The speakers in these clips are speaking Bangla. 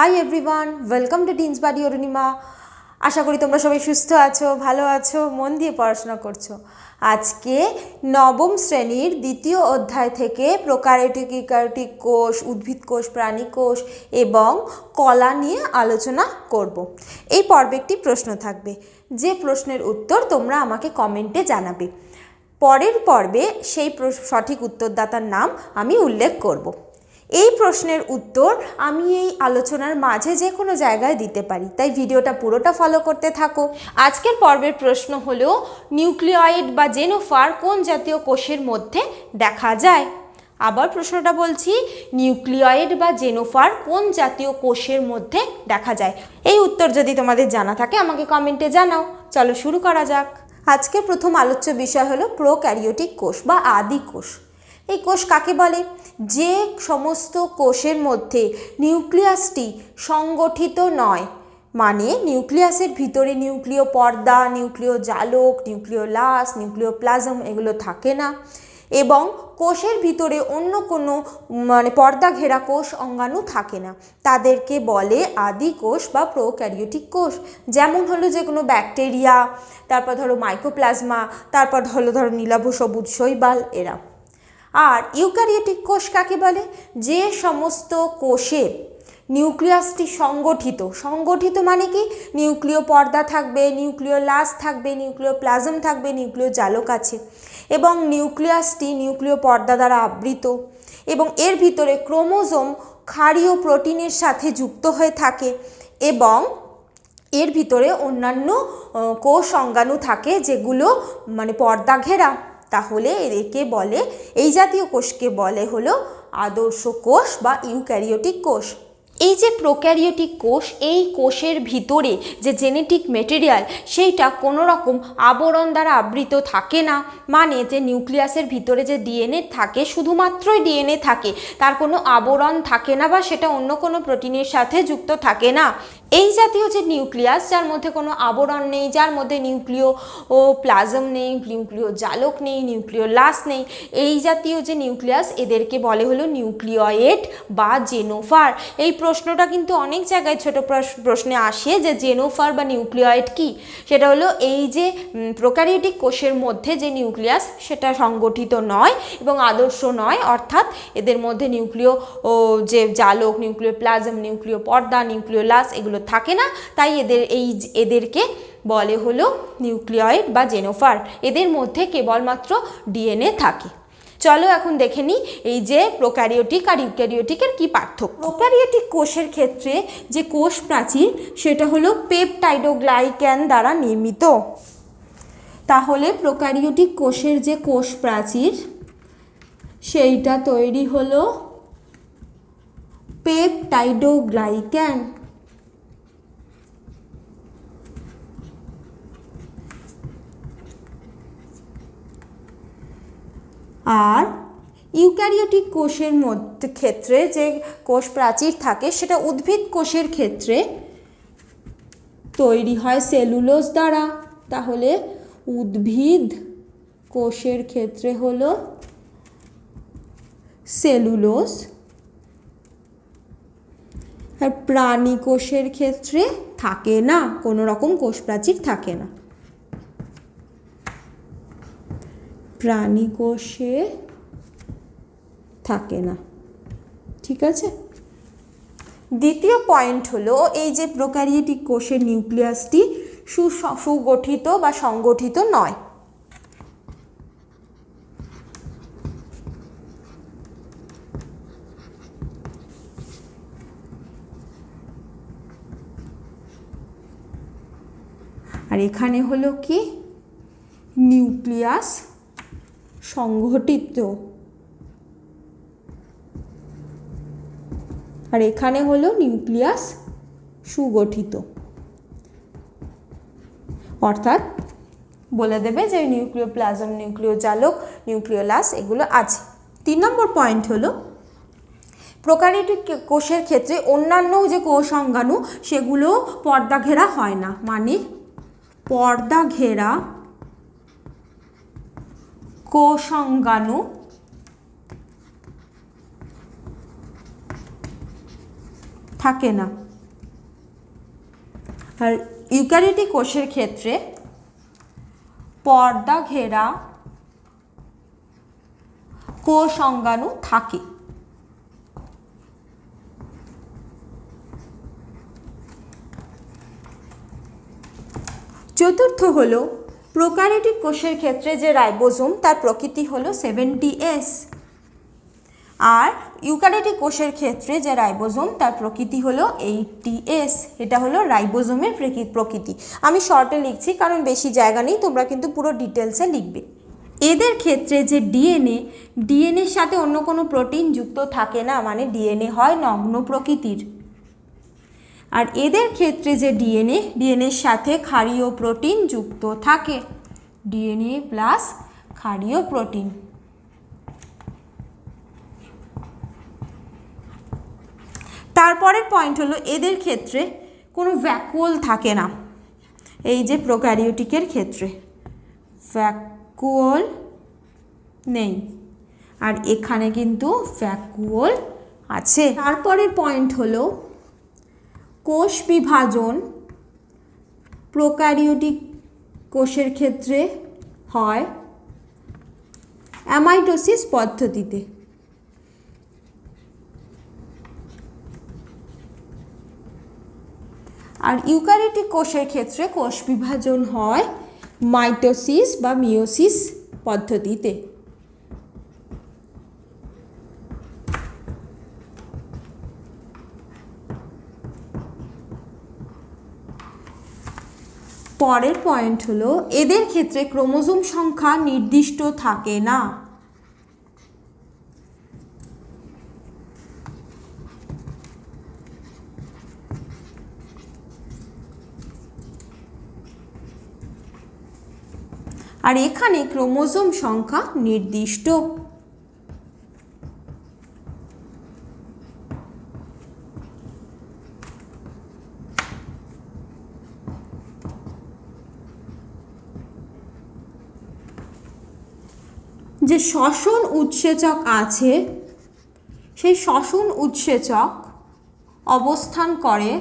Hi everyone welcome to teens বাড়ি অরুণিমা আশা করি তোমরা সবাই সুস্থ আছো, ভালো আছো, মন দিয়ে পড়াশোনা করছ। আজকে নবম শ্রেণির দ্বিতীয় অধ্যায় থেকে প্রকারেটিক কোষ, উদ্ভিদ কোষ, প্রাণী কোষ এবং কলা নিয়ে আলোচনা করব। এই পর্বে একটি প্রশ্ন থাকবে। যে প্রশ্নের উত্তর তোমরা আমাকে কমেন্টে জানাবে। পরের পর্বে সেই সঠিক উত্তরদাতার নাম আমি উল্লেখ করব। এই প্রশ্নের উত্তর আমি এই আলোচনার মাঝে যে কোনো জায়গায় দিতে পারি। তাই ভিডিওটা পুরোটা ফলো করতে থাকো। আজকের পর্বের প্রশ্ন হলো নিউক্লিয়েড বা জেনোফার কোন জাতীয় কোষের মধ্যে দেখা যায়? আবার প্রশ্নটা বলছি নিউক্লিয়েড বা জেনোফার কোন জাতীয় কোষের মধ্যে দেখা যায়? এই উত্তর যদি তোমাদের জানা থাকে, আমাকে কমেন্টে জানাও। চলো শুরু করা যাক। আজকে প্রথম আলোচ্য বিষয় হলো প্রোক্যারিওটিক কোষ বা আদি কোষ। এই কোষ কাকে বলে? যে সমস্ত কোষের মধ্যে নিউক্লিয়াসটি সংগঠিত নয় মানে নিউক্লিয়াসের ভিতরে নিউক্লিয় পর্দা, নিউক্লিয় জালক, নিউক্লিয় লাস নিউক্লিয় প্লাজম এগুলো থাকে না এবং কোষের ভিতরে অন্য কোনো মানে পর্দা ঘেরা কোষ অঙ্গাণু থাকে না। তাদেরকে বলে আদি কোষ বা প্রোক্যারিওটিক কোষ। যেমন হলো যে কোনো ব্যাকটেরিয়া, তারপর ধরো মাইক্রোপ্লাজমা তারপর হলো ধরো নীলাভ সবুজ শৈবাল, এরা। আর ইউক্যারিওটিক কোষ কাকে বলে? যে সমস্ত কোষে নিউক্লিয়াসটি সংগঠিত। সংগঠিত মানে কি? নিউক্লিয় পর্দা থাকবে, নিউক্লিয় লাস থাকবে, নিউক্লিয় প্লাজম থাকবে, নিউক্লিয় জালক আছে। এবং নিউক্লিয়াসটি নিউক্লিয় পর্দা দ্বারা আবৃত। এবং এর ভিতরে ক্রোমোজোম ক্ষারীয় প্রোটিনের সাথে যুক্ত হয়ে থাকে এবং এর ভিতরে অন্যান্য কোষ অঙ্গাণু থাকে যেগুলো মানে পর্দা ঘেরা। তাহলে একে বলে, এই জাতীয় কোষকে বলে হলো আদর্শ কোষ বা ইউক্যারিওটিক কোষ। এই যে প্রোক্যারিওটিক কোষ, এই কোষের ভিতরে যে জেনেটিক মেটেরিয়াল, সেইটা কোনো রকম আবরণ দ্বারা আবৃত থাকে না। মানে যে নিউক্লিয়াসের ভিতরে যে ডিএনএ থাকে, শুধুমাত্রই ডিএনএ থাকে, তার কোনো আবরণ থাকে না বা সেটা অন্য কোনো প্রোটিনের সাথে যুক্ত থাকে না। এই জাতীয় যে নিউক্লিয়াস, যার মধ্যে কোনো আবরণ নেই, যার মধ্যে নিউক্লিয় ও প্লাজম নেই, নিউক্লিয় জালক নেই, নিউক্লিয় লাস নেই, এই জাতীয় যে নিউক্লিয়াস, এদেরকে বলে হলো নিউক্লিয়েট বা জেনোফার। এই প্রশ্নটা কিন্তু অনেক জায়গায় ছোট প্রশ- প্রশ্নে আসে যে জেনোফার বা নিউক্লিয়েট কি? সেটা হলো এই যে প্রোক্যারিওটিক কোষের মধ্যে যে নিউক্লিয়াস, সেটা সংগঠিত নয় এবং আদর্শ নয়, অর্থাৎ এদের মধ্যে নিউক্লিয় ও যে জালক, নিউক্লিয় প্লাজম, নিউক্লিয় পর্দা, নিউক্লিয় লাস, এগুলো থাকে না, তাই এদের এই এদেরকে বলে হলো নিউক্লিয়েট বা জেনোফার। এদের মধ্যে কেবলমাত্র ডিএনএ থাকে। চলো এখন দেখে নিই এই যে প্রোক্যারিওটিক আর ইউক্যারিওটিকের কি পার্থক্য। প্রোক্যারিওটিক কোষের ক্ষেত্রে যে কোষ প্রাচীর, সেটা হলো পেপটাইডোগ্লাইক্যান দ্বারা নির্মিত। তাহলে প্রোক্যারিওটিক কোষের যে কোষ প্রাচীর, সেইটা তৈরি হলো পেপটাইডোগ্লাইক্যান। আর ইউক্যারিওটিক কোষের মধ্যে ক্ষেত্রে যে কোষ প্রাচীর থাকে, সেটা উদ্ভিদ কোষের ক্ষেত্রে তৈরি হয় সেলুলোজ দ্বারা। তাহলে উদ্ভিদ কোষের ক্ষেত্রে হলো সেলুলোজ। আর প্রাণী কোষের ক্ষেত্রে থাকে না, কোনো রকম কোষ প্রাচীর থাকে না। প্রাণী কোষে থাকে না। ঠিক আছে? দ্বিতীয় পয়েন্ট হলো, এই যে প্রোক্যারিওটিক কোষের নিউক্লিয়াসটি সুগঠিত বা সংগঠিত নয়। আর এখানে হলো কি? নিউক্লিয়াস সংগঠিত আর এখানে হলো নিউক্লিয়াস সুগঠিত। অর্থাৎ বলে দেবে যে নিউক্লিয় প্লাজম নিউক্লিয় জালক নিউক্লিওলাস এগুলো আছে। তিন নম্বর পয়েন্ট হলো প্রোক্যারিওটিক কোষের ক্ষেত্রে অন্যান্য যে কোষ অঙ্গাণু সেগুলো পর্দা ঘেরা হয় না। মানে পর্দা ঘেরা কোষাঙ্গাণু। থাকে না। আর ইউক্যারিওটিক কোষের ক্ষেত্রে পর্দা ঘেরা কোষ অঙ্গাণু থাকে। চতুর্থ হলো প্রোক্যারিওটিক কোষের ক্ষেত্রে যে রাইবোজোম, তার প্রকৃতি হলো সেভেন্টি এস। আর ইউক্যারিওটিক কোষের ক্ষেত্রে যে রাইবোজোম, তার প্রকৃতি হলো এইটটি এস। এটা হলো রাইবোজোমের প্রকৃতি। আমি শর্টে লিখছি, কারণ বেশি জায়গা নেই, তোমরা কিন্তু পুরো ডিটেলসে লিখবে। এদের ক্ষেত্রে যে ডিএনএ, ডিএনএর সাথে অন্য কোনো প্রোটিন যুক্ত থাকে না মানে ডিএনএ হয় নগ্ন প্রকৃতির। আর এদের ক্ষেত্রে যে ডিএনএ, ডিএনএর সাথে ক্ষারীয় প্রোটিন যুক্ত থাকে। ডিএনএ প্লাস ক্ষারীয় প্রোটিন তারপরের পয়েন্ট হলো এদের ক্ষেত্রে কোনো ভ্যাকুয়াল থাকে না। এই যে প্রোক্যারিওটিকের ক্ষেত্রে। ভ্যাকুয়াল নেই। আর এখানে কিন্তু ভ্যাকুয়াল আছে। তারপরের পয়েন্ট হলো কোষ বিভাজন প্রোক্যারিওটিক কোষের ক্ষেত্রে হয় অ্যামাইটোসিস পদ্ধতিতে। আর ইউক্যারিওটিক কোষের ক্ষেত্রে কোষ বিভাজন হয় মাইটোসিস বা মিওসিস পদ্ধতিতে। পরের পয়েন্ট হলো, এদের ক্ষেত্রে ক্রোমোজোম সংখ্যা নির্দিষ্ট থাকে না। আর এখানে ক্রোমোজোম সংখ্যা নির্দিষ্ট। যে শ্বসন উৎসেচক আছে, সেই শ্বসন উৎসেচক অবস্থান করে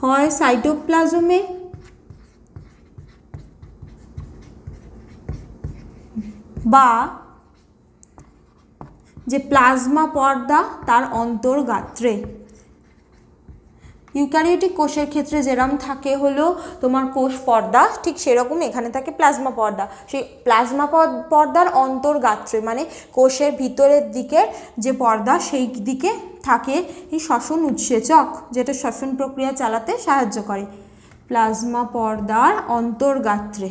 হয় সাইটোপ্লাজমে। বা যে প্লাজমা পর্দা তার অন্তর্গাত্রে। ইউক্যারিওটিক কোষের ক্ষেত্রে যেরম থাকে হলো তোমার কোষ পর্দা, ঠিক সেরকম এখানে থাকে প্লাজমা পর্দা। সেই প্লাজমা পর্দার অন্তর্গাত্রে মানে কোষের ভিতরের দিকের যে পর্দা, সেই দিকে থাকে এই শ্বসন উৎসেচক, যেটা শ্বসন প্রক্রিয়া চালাতে সাহায্য করে। প্লাজমা পর্দার অন্তর্গাত্রে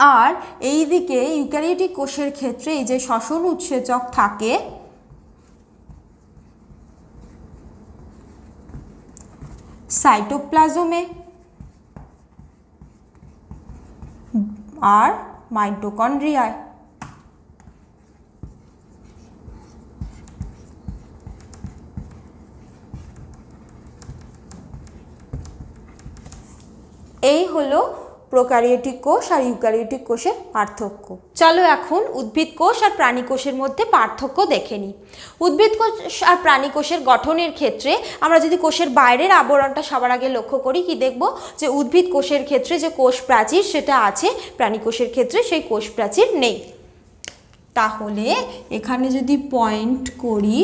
আর এই দিকে ইউক্যারিওটিক কোষের ক্ষেত্রে এই যে শ্বসন উৎসেচক থাকে, সাইটোপ্লাজমে আর মাইটোকন্ড্রিয়ায়। এই হলো প্রোক্যারিওটিক কোষ আর ইউক্যারিওটিক কোষের পার্থক্য। চলো এখন উদ্ভিদ কোষ আর প্রাণী কোষের মধ্যে পার্থক্য দেখে নিই। উদ্ভিদ কোষ আর প্রাণী কোষের গঠনের ক্ষেত্রে আমরা যদি কোষের বাইরের আবরণটা সবার আগে লক্ষ্য করি, কি দেখব? যে উদ্ভিদ কোষের ক্ষেত্রে যে কোষ প্রাচীর সেটা আছে, প্রাণী কোষের ক্ষেত্রে সেই কোষ প্রাচীর নেই। তাহলে এখানে যদি পয়েন্ট করি,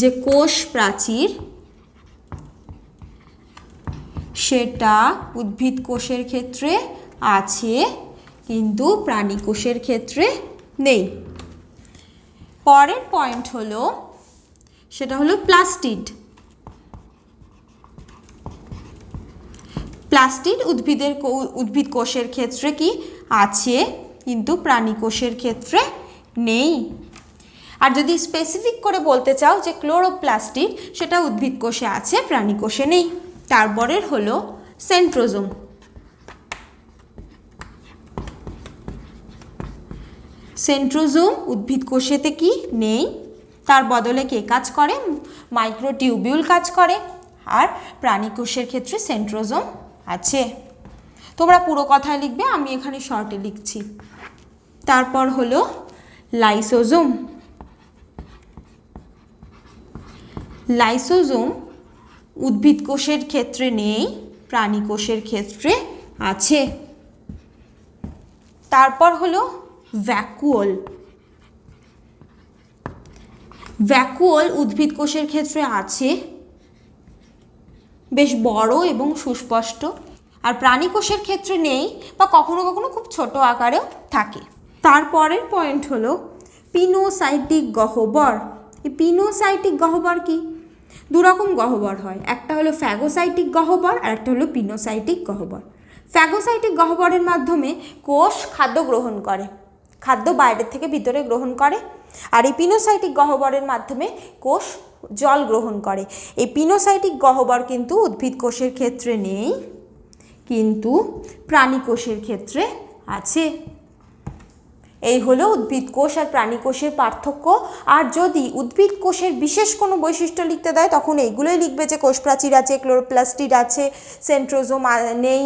যে কোষ প্রাচীর সেটা উদ্ভিদ কোষের ক্ষেত্রে আছে, কিন্তু প্রাণী কোষের ক্ষেত্রে নেই। পরের পয়েন্ট হলো, সেটা হলো প্লাস্টিড। প্লাস্টিড উদ্ভিদের উদ্ভিদ কোষের ক্ষেত্রে কি আছে, কিন্তু প্রাণী কোষের ক্ষেত্রে নেই। আর যদি স্পেসিফিক করে বলতে চাও যে ক্লোরোপ্লাস্টিড সেটা উদ্ভিদ কোষে আছে, প্রাণী কোষে নেই। তারপরের হলো সেন্ট্রোজোম। সেন্ট্রোজোম উদ্ভিদ কোষেতে কি? নেই। তার বদলে কে কাজ করে? মাইক্রোটিউবিউল কাজ করে। আর প্রাণী কোষের ক্ষেত্রে সেন্ট্রোজোম আছে। তোমরা পুরো কথায় লিখবে, আমি এখানে শর্টে লিখছি। তারপর হলো লাইসোজোম। লাইসোজোম উদ্ভিদ কোষের ক্ষেত্রে নেই, প্রাণী কোষের ক্ষেত্রে আছে। তারপর হলো ভ্যাকুয়াল ভ্যাকুয়াল উদ্ভিদ কোষের ক্ষেত্রে আছে, বেশ বড় এবং সুস্পষ্ট। আর প্রাণী কোষের ক্ষেত্রে নেই বা কখনো কখনো খুব ছোট আকারেও থাকে। তারপরের পয়েন্ট হলো পিনোসাইটিক গহ্বর। এই পিনোসাইটিক গহ্বর কি? দুরকম গহ্বর হয়। একটা হলো ফ্যাগোসাইটিক গহ্বর আর একটা হলো পিনোসাইটিক গহ্বর। ফ্যাগোসাইটিক গহ্বরের মাধ্যমে কোষ খাদ্য গ্রহণ করে, খাদ্য বাইরের থেকে ভিতরে গ্রহণ করে, আর এই পিনোসাইটিক গহ্বরের মাধ্যমে কোষ জল গ্রহণ করে। এই পিনোসাইটিক গহ্বর কিন্তু উদ্ভিদ কোষের ক্ষেত্রে নেই, কিন্তু প্রাণী কোষের ক্ষেত্রে আছে। এই হলো উদ্ভিদ কোষ আর প্রাণী কোষের পার্থক্য। আর যদি উদ্ভিদ কোষের বিশেষ কোনো বৈশিষ্ট্য লিখতে দেয়, তখন এইগুলোই লিখবে যে কোষ প্রাচীর আছে, ক্লোরোপ্লাস্টিড আছে, সেন্ট্রোজোম নেই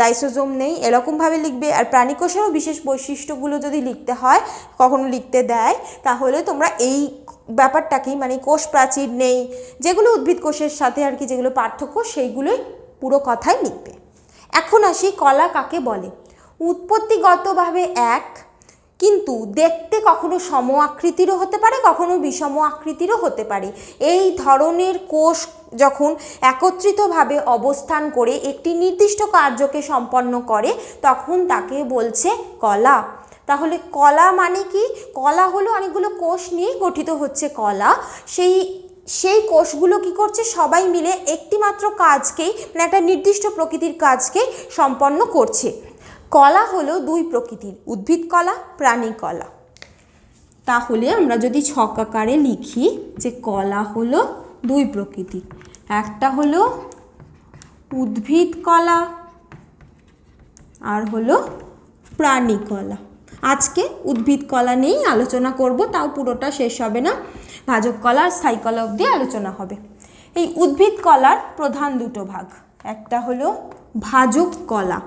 লাইসোজোম নেই, এরকমভাবে লিখবে। আর প্রাণী কোষেরও বিশেষ বৈশিষ্ট্যগুলো যদি লিখতে হয়, কখনো লিখতে দেয়, তাহলে তোমরা এই ব্যাপারটাকেই মানে কোষ প্রাচীর নেই, যেগুলো উদ্ভিদ কোষের সাথে আর কি যেগুলো পার্থক্য, সেইগুলোই পুরো কথাই লিখবে। এখন আসি কলা কাকে বলে? উৎপত্তিগতভাবে এক কিন্তু দেখতে কখনো সম আকৃতিরও হতে পারে, কখনো বিষম আকৃতিরও হতে পারে। এই ধরনের কোষ যখন একত্রিতভাবে অবস্থান করে একটি নির্দিষ্ট কার্যকে সম্পন্ন করে, তখন তাকে বলছে কলা। তাহলে কলা মানে কি? কলা হলো অনেকগুলো কোষ নিয়েই গঠিত হচ্ছে কলা। সেই সেই কোষগুলো কি করছে? সবাই মিলে একটিমাত্র কাজকেই মানে একটা নির্দিষ্ট প্রকৃতির কাজকেই সম্পন্ন করছে। কলা হলো দুই প্রকৃতির, উদ্ভিদ কলা, প্রাণী কলা। তাহলে আমরা যদি ছক আকারে লিখি যে কলা হলো দুই প্রকৃতির একটা হলো উদ্ভিদ কলা, আর হলো প্রাণী কলা। আজকে উদ্ভিদ কলা নিয়েই আলোচনা করব, তাও পুরোটা শেষ হবে না। ভাজক কলা আর স্থায়ী কলা অবধি আলোচনা হবে। এই উদ্ভিদ কলার প্রধান দুটো ভাগ, একটা হলো ভাজক কলা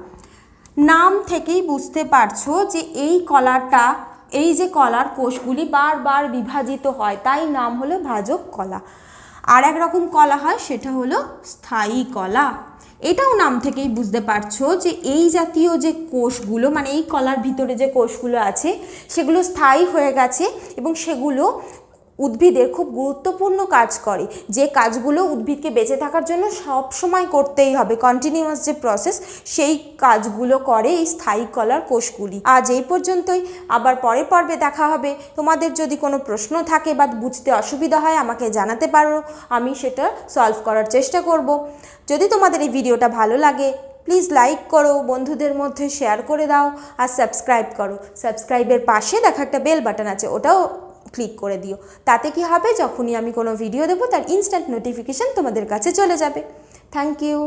নাম থেকেই বুঝতে পারছ যে এই কলাটা, এই যে কলার কোষগুলি বারবার বিভাজিত হয়, তাই নাম হলো ভাজক কলা। আর এক রকম কলা হয়, সেটা হলো স্থায়ী কলা। এটাও নাম থেকেই বুঝতে পারছ যে এই জাতীয় যে কোষগুলো মানে এই কলার ভিতরে যে কোষগুলো আছে, সেগুলো স্থায়ী হয়ে গেছে এবং সেগুলো উদ্ভিদের খুব গুরুত্বপূর্ণ কাজ করে। যে কাজগুলো উদ্ভিদকে বেঁচে থাকার জন্য সব সময় করতেই হবে। কন্টিনিউয়াস যে প্রসেস সেই কাজগুলো করে এই স্থায়ী কলার কোষগুলি। আজ এই পর্যন্তই। আবার পরের পর্বে দেখা হবে। তোমাদের যদি কোনো প্রশ্ন থাকে বা বুঝতে অসুবিধা হয়, আমাকে জানাতে পারো। আমি সেটা সলভ করার চেষ্টা করব। যদি তোমাদের এই ভিডিওটা ভালো লাগে প্লিজ লাইক করো, বন্ধুদের মধ্যে শেয়ার করে দাও আর সাবস্ক্রাইব করো। সাবস্ক্রাইবের পাশে দেখা একটা বেল বাটন আছে, ওটাও ক্লিক করে দিও। তাতে কি হবে? যখনই আমি কোনো ভিডিও দেবো, তার ইনস্ট্যান্ট নোটিফিকেশান তোমাদের কাছে চলে যাবে। Thank you